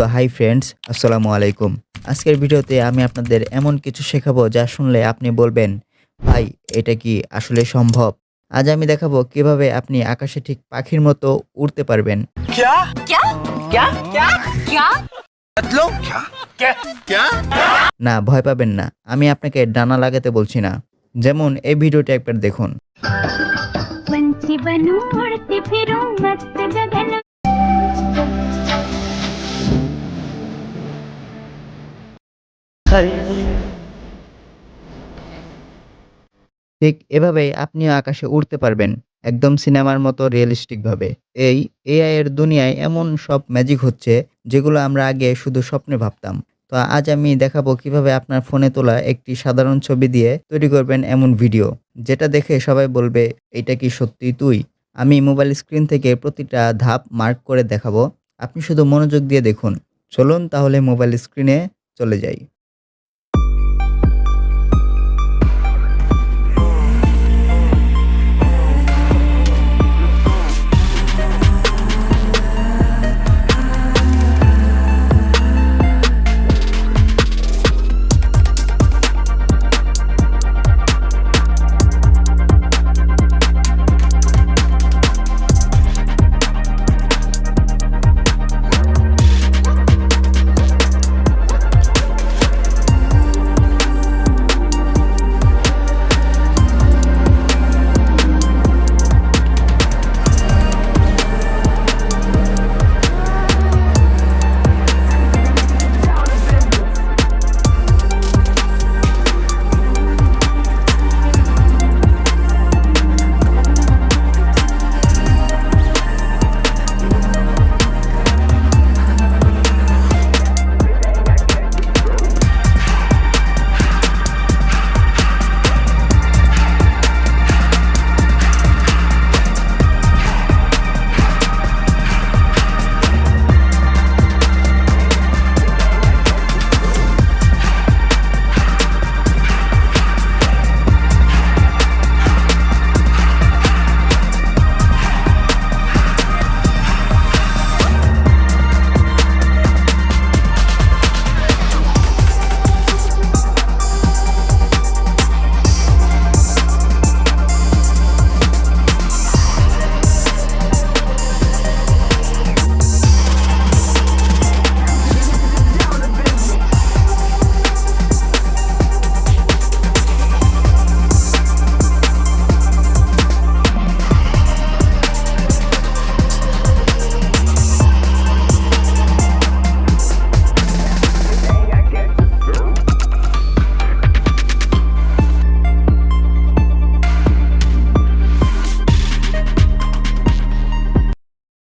So hi friends আসসালামু আলাইকুম। আজকের ভিডিওতে আমি আপনাদের এমন কিছু শেখাবো যা শুনলে আপনি বলবেন ভাই এটা কি আসলে সম্ভব? আজ আমি দেখাবো কীভাবে আপনি আকাশে ঠিক পাখির মতো উড়তে পারবেন। না ভয় পাবেন না আমি আপনাকে ডানা লাগাতে বলছি না। যেমন এই ভিডিওটি একবার দেখুন। ঠিক এভাবেই আপনিও আকাশে উড়তে পারবেন, একদম সিনেমার মতো রিয়েলিস্টিকভাবে। এই এআই এর দুনিয়ায় এমন সব ম্যাজিক হচ্ছে, যেগুলো আমরা আগে শুধু স্বপ্নে ভাবতাম। তো আজ আমি দেখাবো কীভাবে আপনার ফোনে তোলা একটি সাধারণ ছবি দিয়ে তৈরি করবেন এমন ভিডিও, যেটা দেখে সবাই বলবে এটা কি সত্যি তুই? আমি মোবাইল স্ক্রিন থেকে প্রতিটা ধাপ মার্ক করে দেখাবো। আপনি শুধু মনোযোগ দিয়ে দেখুন। চলুন তাহলে মোবাইল স্ক্রিনে চলে যাই।